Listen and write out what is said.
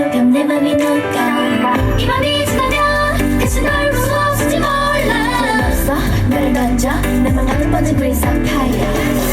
아찔한 내 맘이 녹아 이 맘이 지나면 다시 널 무서웠을지 몰라. 없어 너를 던져. 내맘 가득 번진 그린 사파이어.